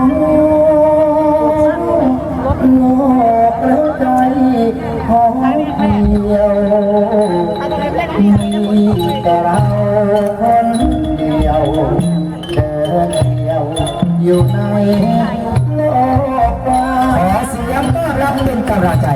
องโลกแล้วใจของเดียวมีแต่เราเดียวเธอเดียวอยู่ในโลกกว้างขอเสียงต้อนรับเป็นกำลังใจ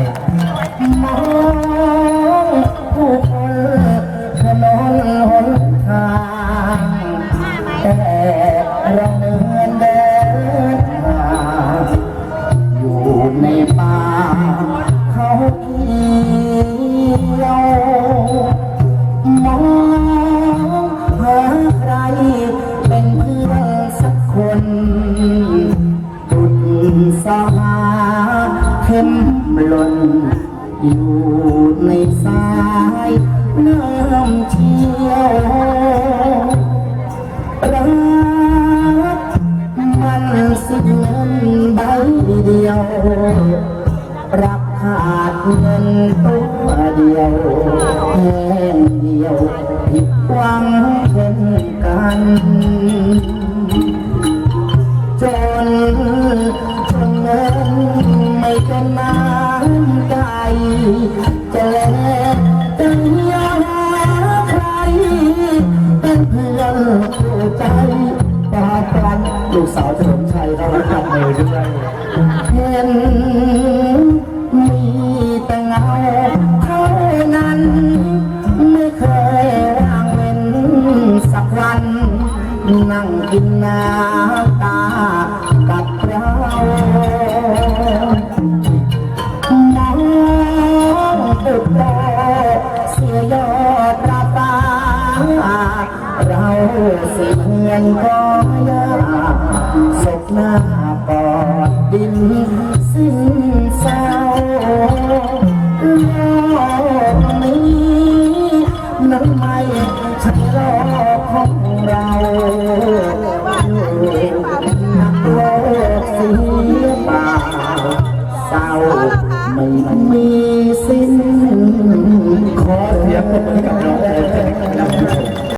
หล่นอยู่ในสายน้ำเชี่ยวรักมันสิ้นเงินใบเดียว รักขาดเงินตัวเดียวแห้งเดียวผิดหวังเช่นกันจนจนเงินไม่เป็นน้ำใจ จะแลกจะยังใครเป็นเพื่อนคู่ใจปากันลูกสาวเฉลิมชัยเขาทำมือด้วยเห็นมีแต่เงาเท่านั้น ไม่เคยว่างเว้นสักวัน นั่งกินน้ำ สิเพียงก็ยากศพหน้าปอดดินสิ้นเศร้าโลกนี้นั้นไม่ใช่โลกของเรา